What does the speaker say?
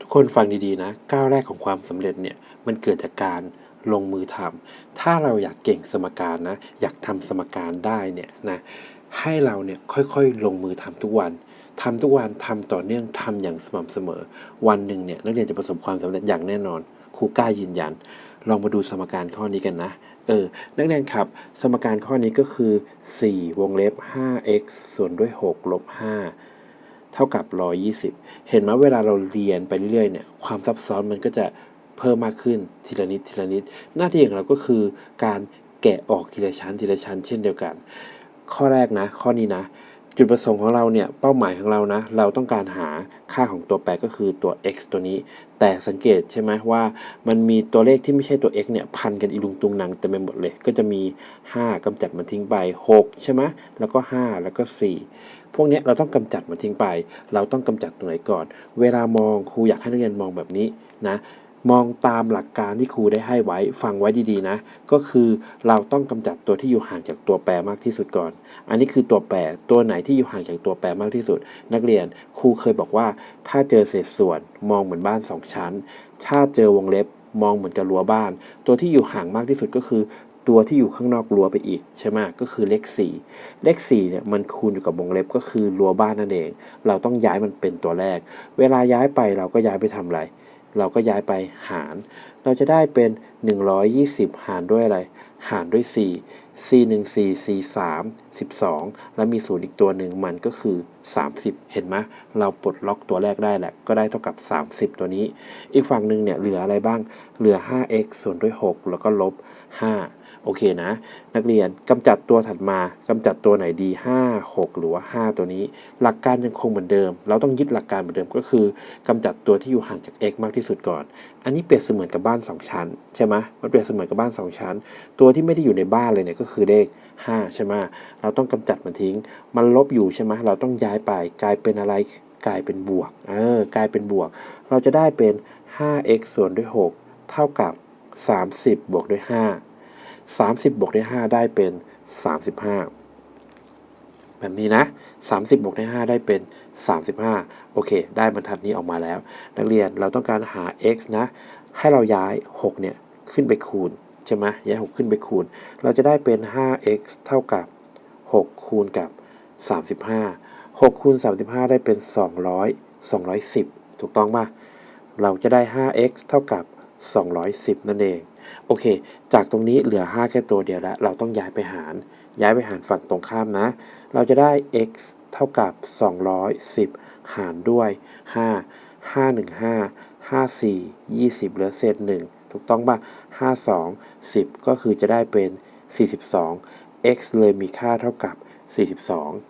ทุกคนฟังดีๆนะ ก้าวแรกของความสำเร็จเนี่ยมันเกิดจากการลงมือทำถ้าเราอยากเก่งสมการนะ อยากทำสมการได้เนี่ยนะให้เราเนี่ยค่อยๆ ลงมือทำทุกวันทำทุกวันทำต่อเนื่องทำอย่างสม่ำเสมอ วันหนึ่งเนี่ยนักเรียนจะประสบความสำเร็จอย่างแน่นอนครูกล้ายืนยัน ลองมาดูสมการข้อนี้กันนะเออนักเรียนครับ สมการข้อนี้ก็คือ 4 วงเล็บ 5x ส่วนด้วย 6 ลบ 5 เท่ากับ 120 เห็นไหมเวลาเราเรียนไปเรื่อยๆเนี่ยความซับซ้อนมันก็จะเพิ่มมากขึ้นทีละนิดทีละนิด หน้าที่ของเราก็คือการแกะออกทีละชั้นทีละชั้นเช่นเดียวกัน ข้อแรกนะ ข้อนี้นะ จุดประสงค์ของเราเนี่ยเป้าหมายของเรานะ เราต้องการหาค่าของตัวแปรก็คือตัว x ตัวนี้ แต่สังเกตใช่ไหมว่ามันมีตัวเลขที่ไม่ใช่ตัว x เนี่ยพันกันอีลุงตุงนังเต็มไปหมดเลย ก็จะมี 5กำจัดมันทิ้งไป 6 ใช่ไหมแล้วก็ 5 แล้วก็ 4 พวกนี้เราต้องกำจัดมันทิ้งไป เราต้องกำจัดตรงไหนก่อน เวลามองครูอยากให้นักเรียนมองแบบนี้นะ มองตามหลักการที่ครูได้ให้ไว้ฟังไว้ดีๆนะ ก็คือเราต้องกำจัดตัวที่อยู่ห่างจากตัวแปรมากที่สุดก่อน อันนี้คือตัวแปรตัวไหนที่อยู่ห่างจากตัวแปรมากที่สุด นักเรียนครูเคยบอกว่า ถ้าเจอเศษส่วนมองเหมือนบ้านสองชั้น ถ้าเจอวงเล็บมองเหมือนกับรั้วบ้าน ตัวที่อยู่ห่างมากที่สุดก็คือ ตัวที่อยู่ข้างนอกรั้วไปอีกใช่ไหมก็คือเลข 4 เลข4เนี่ยมันคูณอยู่กับวงเล็บก็คือรั้วบ้านนั่นเอง เราต้องย้ายมันเป็นตัวแรก เวลาย้ายไปเราก็ย้ายไปทำอะไร เราก็ย้ายไปหาร เราจะได้เป็น 120 หารด้วยอะไร หารด้วย 4 c 1 4 c 3 12 แล้วมีศูนย์อีกตัวหนึ่งมันก็คือ 30 เห็นไหมเราปลดล็อกตัวแรกได้แหละก็ได้เท่ากับ 30 ตัวนี้ อีกฝั่งหนึ่งเนี่ยเหลืออะไรบ้างเหลือ 5x ส่วนด้วย 6 แล้วก็ลบ 5 โอเคนะ นักเรียนกำจัดตัวถัดมากำจัดตัวไหนดี 5 6 หรือว่า 5 ตัวนี้ หลักการยังคงเหมือนเดิม เราต้องยึดหลักการเหมือนเดิมก็คือกำจัดตัวที่อยู่ห่างจาก x มากที่สุดก่อน อันนี้เปรียบเสมือนกับบ้าน 2 ชั้นใช่ไหมมันเปรียบเสมือนกับบ้าน 2 ชั้น ตัวที่ไม่ได้อยู่ในบ้านเลยเนี่ยก็คือเลข5ใช่ไหมเราต้องกำจัดมันทิ้ง มันลบอยู่ใช่ไหมเราต้องย้ายไปกลายเป็นอะไรกลายเป็นบวก เออ กลายเป็นบวก เราจะได้เป็น 5x ส่วนด้วย 6 เท่ากับ 30 บวกด้วย 5 30 บวกด้วย5ได้เป็น 35 แบบนี้นะ 30 บวกด้วย5ได้เป็น 35 โอเค ได้บรรทัดนี้ออกมาแล้ว นักเรียนเราต้องการหา x นะ ให้เราย้าย 6 เนี่ย ขึ้นไปคูณ ใช่ไหมย้าย 6 ขึ้นไปคูณ เราจะได้เป็น 5x เท่ากับ 6 คูณกับ 35 6คูณ35 ได้เป็น 200 210 ถูกต้องป่ะ เราจะได้ 5x เท่ากับ 210 นั่นเอง โอเค จากตรงนี้เหลือ 5 แค่ตัวเดียวแล้ว เราต้องย้ายไปหาร ย้ายไปหารฝั่งตรงข้ามนะ เราจะได้ x เท่ากับ 210 หารด้วย 5 5 1 5 5 4 20 เหลือเศษ 1 ถูกต้องป่ะ 5 2 10 ก็คือจะได้เป็น 42 x เลยมีค่าเท่ากับ 42